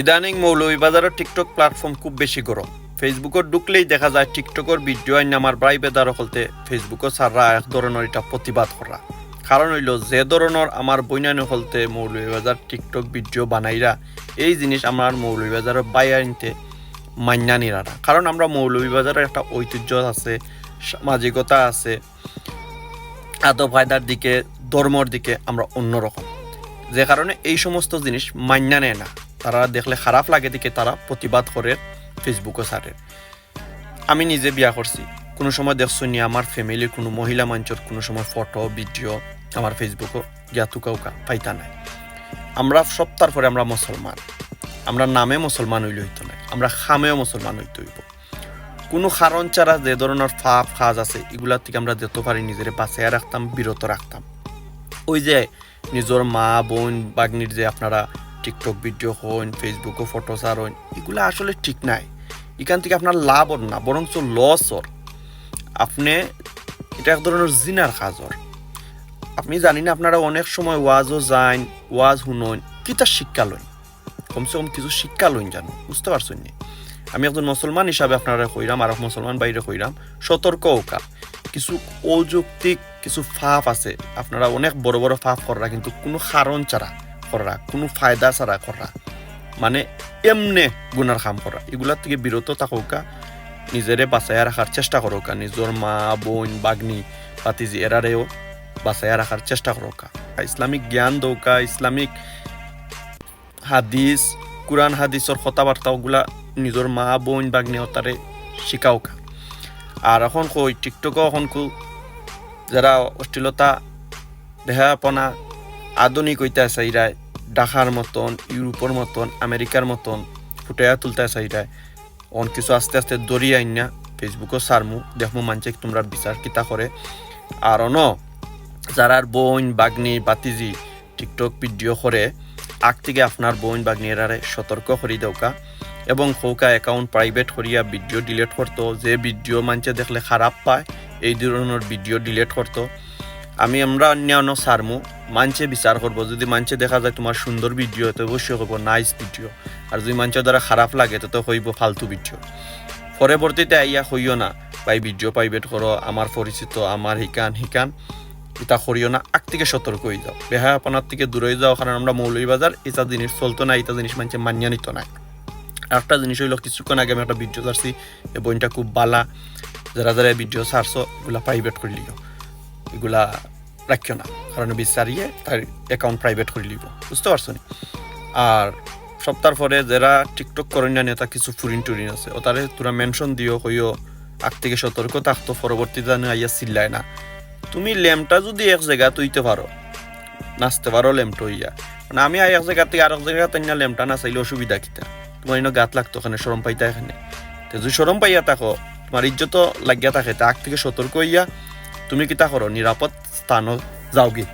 ইদানিং মৌলভীবাজারের TikTok platform খুব বেশি গরম। ফেসবুকত ঢুকলেই দেখা যায় টিকটকের ভিডিও আইন আমার প্রায় বেদার হলতে ফেসবুকও সাররা এক ধরনের এটা প্রতিবাদ করা কারণ হইল, যে ধরনের আমার বৈনানি হলতে মৌলভীবাজার টিকটক ভিডিও বানাইরা এই জিনিস আমার মৌলভীবাজারের বাই আইনতে মান্যা নিরারা কারণ আমরা মৌলভীবাজারের একটা ঐতিহ্য আছে, সামাজিকতা আছে, আদব ফায়দার দিকে ধর্মর দিকে আমরা অন্যরকম যে কারণে এই সমস্ত জিনিস মান্যা নেয় না তারা দেখলে খারাপ লাগে দিকে তারা প্রতিবাদ করে ফেসবুকও ছাড়ে। আমি নিজে বিয়া করছি। কোনো সময় দেখছ নি আমার ফ্যামিলির কোনো মহিলা মঞ্চর কোনো সময় ফটো ভিডিও আমার ফেসবুকও জ্ঞাতুকা উকা পাইতা নাই। আমরা সপ্তাহ পরে আমরা মুসলমান। আমরা নামে মুসলমান হইলে হইতো না আমরা খামেও মুসলমান হইতে হইব। কোনো কারণ ছাড়া যে ধরনের ফাপ কাজ আছে, এগুলার থেকে আমরা যেতে পারি, নিজের বাঁচাইয়া রাখতাম, বিরত রাখতাম। ওই যে নিজের মা, বোন, বাগনির যে আপনারা টিকটক ভিডিও হন ফেসবুকও ফটো সার হন এগুলো আসলে ঠিক নাই। এখান থেকে আপনার লাভ ওর না, বরঞ্চ লস ওর আপনি, এটা এক ধরনের জিনার কাজ ওর আপনি জানি না আপনারা অনেক সময় ওয়াজও যান ওয়াজ শুনন কিতা শিক্ষা লইন? কমসে কম কিছু শিক্ষা লইন জানো বুঝতে পারছেন নি? আমি একজন মুসলমান হিসাবে আপনারা কইরাম আর মুসলমান বাইরে কইরাম, সতর্ক ওকা কিছু অযৌক্তিক কিছু ফাফ আছে, আপনারা অনেক বড় বড় ফাফ করা কিন্তু কোনো কারণ ছাড়া করা কোনো ফায়দা ছাড়া করা মানে এমনে গুনার কাম করা এগুলার থেকে বিরত থাকুকা নিজেরে বাঁচাইয়া রাখার চেষ্টা করোকা নিজের মা বোন বাগনি পাতিজি এরারেও বাঁচাইয়া রাখার চেষ্টা করোকা ইসলামিক জ্ঞান দৌকা ইসলামিক হাদিস কোরআন হাদিসর কথাবার্তা ওগুলা নিজের মা বোন বাগনি তারে শিকাওকা। আর এখন কই টিকটকও এখন যারা অশ্লীলতা দেহাপনা আধুনিক আছে ইরায়। ঢাকার মতন, ইউরোপের মতন, আমেরিকার মতন ফুটাইয়া তুলতে ইরায়। অন কিছু আস্তে আস্তে দড়ি আইন না ফেসবুকও সারমু, দেখমু মানছে তোমরা বিচার কিতা করে। আর অন যারা বোন বাগনি, বাতিজি, টিকটক ভিডিও করে, আগ থেকে আপনার বোন বাগনি এরারে সতর্ক করি দেওকা। এবং সৌকা অ্যাকাউন্ট প্রাইভেট করিয়া ভিডিও ডিলেট করতো, যে ভিডিও মানছে দেখলে খারাপ পায়, এই ধরনের ভিডিও ডিলেট করতো। আমি আমরা অন্যান্য সারমু মানছে বিচার করব যদি মানছে দেখা যায় তোমার সুন্দর ভিডিও তো অবশ্যই হইব নাইস ভিডিও আর যদি মানছে দ্বারা খারাপ লাগে তো তো হইব ফালতু ভিডিও পরবর্তীতে আইয়া হইও না ভাই ভিডিও প্রাইভেট করো আমার পরিচিত আমার হিকান হিকান এটা করিও না আগ থেকে সতর্ক হয়ে যাও বেহা আপনার থেকে দূরে যাও কারণ আমরা মৌলভীবাজার এটা জিনিস চলতো না এটা জিনিস মানছে মানিয়া নিত না একটা জিনিস হইল, কিছুক্ষণ আগে আমি একটা ভিডিও ছাড়ছি এই বইটা খুব বালা। যারা যারা ভিডিও ছাড়ছো এগুলা প্রাইভেট করে লিও। এগুলা রাখিও না। কারণ বিচারিয়ে তার অ্যাকাউন্ট প্রাইভেট করে লিব। বুঝতে পারছ নি? আর সপ্তাহ পরে যারা টিকটক করেন না, নেতা কিছু ফুরিন টুরিন আছে ও তারে তোরা মেনশন দিও, কইও, আগ থেকে সতর্ক থাকতো জানো আইয়া চিল্লায় না। তুমি ল্যাম্পটা যদি এক জায়গা তুইতে পারো, নাচতে পারো ল্যাম্পটা হইয়া। মানে আমি এক জায়গা থেকে আরেক জায়গা তাই না ল্যাম্পটা না চাইলে অসুবিধা কিতা? তোমার ইনো গাত লাগতো ওখানে সরম পাইতা এখানে। তো যদি সরম পাইয়া থাকো, তোমার ইজ্জত লাগিয়া থাকে, তা আগ থেকে সতর্ক হইয়া তুমি কিতা করো? নিরাপদ স্থানও যাওগি